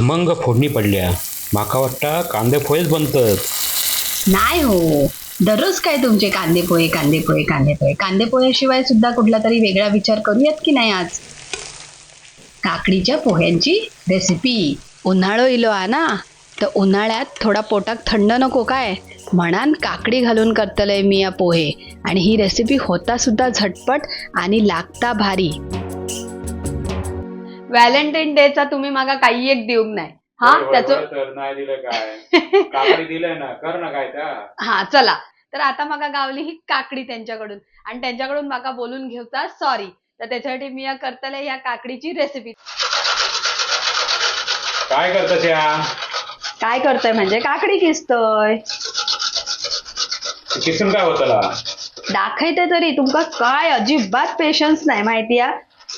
खमंग फोडणी पडल्या. माका वाटता कांदे पोहेच बनतत. नाही हो. दररोज काय तुमचे कांदे पोहे कांदे पोहे कांदे पोहे कांदे पोह्याशिवाय सुद्धा कुठला तरी वेगळा विचार करूयात की नाही आज? काकडीच्या पोह्यांची रेसिपी उन्हाळो इलो आ ना तर उन्हाळ्यात थोडा पोटात थंड नको काय? म्हणान काकडी घालून करतलंय मी या पोहे. आणि ही रेसिपी होता सुद्धा झटपट आणि लागता भारी. व्हॅलेंटाईन डेचा तुम्ही मागा काही एक देऊक नाही. हा त्याचं तर नाही दिलं काय? काकडी दिलंय ना कर ना काय त्या हा चला. तर आता माका गावली ही काकडी त्यांच्याकडून. आणि त्यांच्याकडून माका बोलून घेऊचा सॉरी तर त्याच्यासाठी मी या करतले या काकडीची रेसिपी काय करतस या? काय करतोय म्हणजे काकडी किसतोय. किसून काय होतला? दाखवते तरी तुमका काय अजिबात पेशन्स नाही माहिती या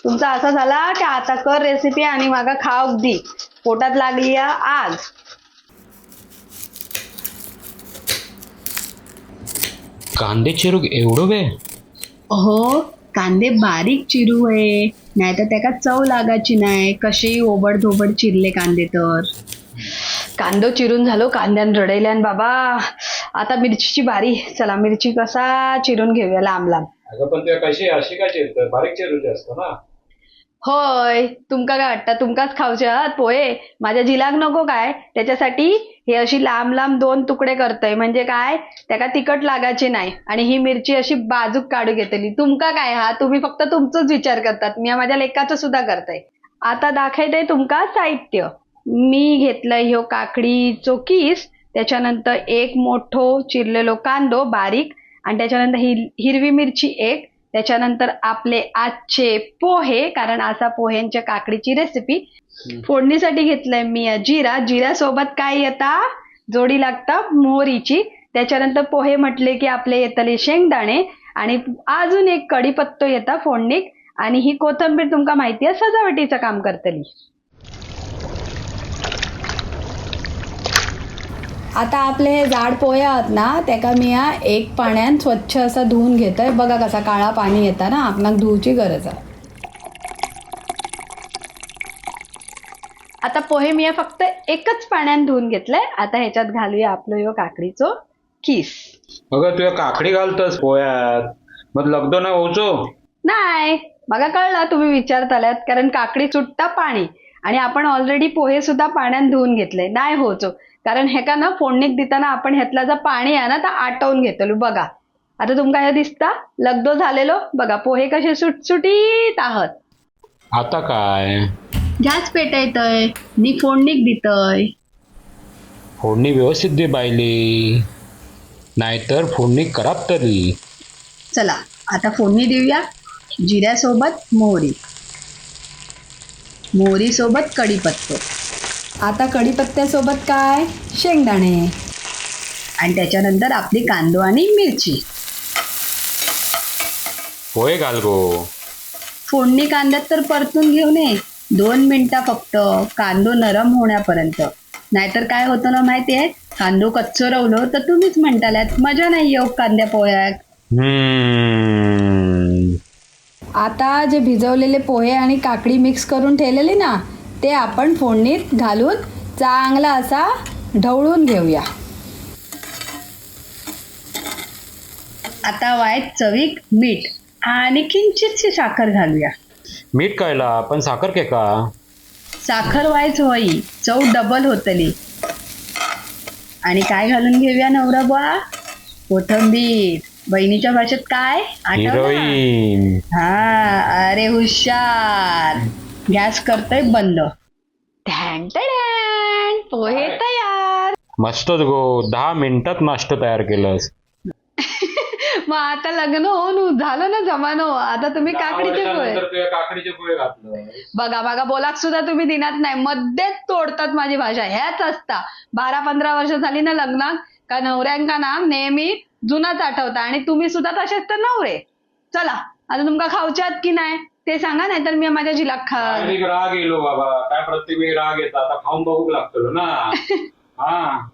तुमचा असा झाला की आता कर रेसिपी आणि मागा खाऊ दी पोटात लागली या आज. कांदे चिरूक एवढं वे हो कांदे बारीक चिरू आहे. नाही तर त्याका चव लागायची नाही. कशी ओबड धोबड चिरले कांदे तर. कांदो चिरून झालो कांद्यान रडयल्यान बाबा आता मिरचीची बारी. चला मिरची कसा चिरून घेऊया लांब लांब अगं पण ते कशी अशी काय चिरत बारीक चिरूचे असतं ना. होय तुमका काय वाटतं? तुमकाच खाऊचे आहात पोहे? माझ्या जिलाक नको काय? त्याच्यासाठी हे अशी लांब लांब दोन तुकडे करतय. म्हणजे काय? त्याका तिखट लागायचे नाही. आणि ही मिरची अशी बाजूक काढू घेतली तुमका काय? हा तुम्ही फक्त तुमचाच विचार करतात. मी माझ्या लेकाचं सुद्धा करतय. आता दाखवते तुमका साहित्य. मी घेतलंय ह्यो काकडी चोकीस. त्याच्यानंतर एक मोठो चिरलेलो कांदो बारीक. आणि त्याच्यानंतर ही हिरवी मिरची एक. त्याच्यानंतर आपले आजचे पोहे कारण असा पोह्यांच्या काकडीची रेसिपी फोडणीसाठी घेतलंय मी जिरा. जिऱ्यासोबत काय येता जोडी लागता मोहरीची. त्याच्यानंतर पोहे म्हटले की आपले येतले शेंगदाणे. आणि अजून एक कढीपत्तो येता फोडणीक आणि ही कोथंबीर तुमका माहिती आहे सजावटीचं काम करतली. आता आपले हे जाड पोहे आहात ना त्याका मी या एक पाण्यात स्वच्छ असं धुवून घेतोय. बघा कसा काळा पाणी येतं ना आपणाक धुवची गरज आहे. आता पोहे मी या फक्त एकच पाण्यात धुवून घेतलंय. आता ह्याच्यात घालूया आपलं ह्यो काकडीचो किस. अगं तुझ्या काकडी घालतस पोह्यात. मग लगदो ना होचो नाही बघा कळलं तुम्ही विचारताल्यात. कारण काकडी सुट्टा पाणी. आणि आपण ऑलरेडी पोहे सुद्धा पाण्यात धुवून घेतले नाही होचो कारण हे का ना फोडणीक देताना आपण ह्यातला जर पाणी आहे ना तर आटवून घेतलो बघा. आता तुमका हे दिसता? लगदो झालेलो? बघा पोहे कसे सुटसुटीत आहात. आता काय? गॅस पेटायतय नि फोडणीक दितय. फोडणी व्यवस्थित दे बायली नाहीतर फोडणी खराब तरी. चला आता फोडणी देऊया. जिऱ्यासोबत मोहरी. मोहरी सोबत कढीपत्तो. आता कढीपत्त्यासोबत काय? शेंगदाणे. आणि त्याच्यानंतर आपली कांदो आणि मिरची. पोहे घाल गो फोडणी कांद्यात तर परतून घेऊ नये दोन मिनिटं फक्त. कांदो नरम होण्यापर्यंत. नाहीतर काय होतं ना माहिती आहे कांदो कच्चो रवलो तर तुम्हीच म्हणताल्यात मजा नाही येऊ कांद्या पोह्यात. हम्म. आता जे भिजवलेले पोहे आणि काकडी मिक्स करून ठेवलेली ना ते आपण फोडणीत घालून चांगला असा ढवळून घेऊया. आता वाईट चवीक मीठ आणि किंचितशी साखर घालूया. मीठ कायला? पण साखर के का? साखर व्हायच होई चव डबल होतली. आणि काय घालून घेऊया नवरा बुवा? कोथंबीर. बहिणीच्या भाषेत काय? आठवलं ना? हिरोईन. हा अरे हुशार. गॅस करतोय बंद. पोहे तयार. मस्तच गो दहा मिनिटात नाश्ता तयार केलंस. मग आता लग्न होऊन झालं ना जमानो आता तुम्ही काकडीचे पोहे. काकडीचे पोहे घातलं. बघा बघा बोलाक सुद्धा तुम्ही दिनात नाही. मध्येच तोडतात माझी भाषा ह्याच असता. बारा पंधरा वर्ष झाली ना लग्नात का नवऱ्यांका ना नेहमी जुनाच आठवता. आणि तुम्ही सुद्धा तसेच तर नवरे. चला आता तुमका खाऊच्यात की नाही? ते सांगा नाही तर मी माझ्या जिलाक खा राग येलो बाबा. काय प्रत्येक वेळी राग येतात. आता खाऊन बघूक लागतो ना. हा.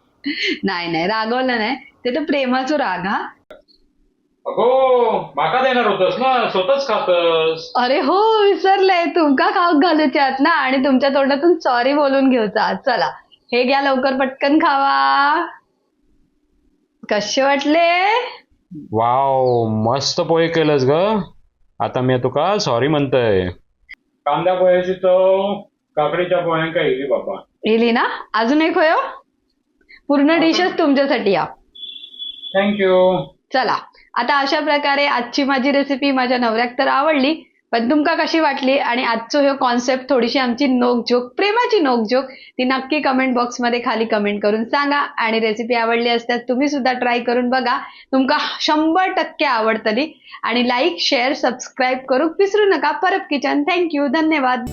नाही नाही. रागवलं नाही. ते तर प्रेमाचं राग हा. अगो माका देणार होतस ना. स्वतःच खातस. अरे हो विसरले तुमका खाऊक घालूच्यात ना. आणि तुमच्या तोंडातून सॉरी बोलून घेऊचा. चला. हे घ्या लवकर पटकन खावा. कसे वाटले? वाव मस्त पोहे केलंस ग. आता मी तुका सॉरी म्हणतोय. कांदा पोह्याची चव काकडीच्या पोह्यांका येईल बाबा? येली ना? अजून एक होय हो? पूर्ण डिशच तुमच्यासाठी या. थँक्यू चला. आता अशा प्रकारे आजची माझी रेसिपी माझ्या नवऱ्याक तर आवडली. पण तुमका कशी वाटली? आणि आजचो ह्यो कॉन्सेप्ट थोडीशी आमची नोकझोक प्रेमाची नोकझोक ती नक्की कमेंट बॉक्समध्ये खाली कमेंट करून सांगा. आणि रेसिपी आवडली असल्यास तुम्ही सुद्धा ट्राय करून बघा. तुमका शंभर टक्के आवडतली. आणि लाईक शेअर सबस्क्राईब करूक विसरू नका. परब किचन. थँक्यू धन्यवाद.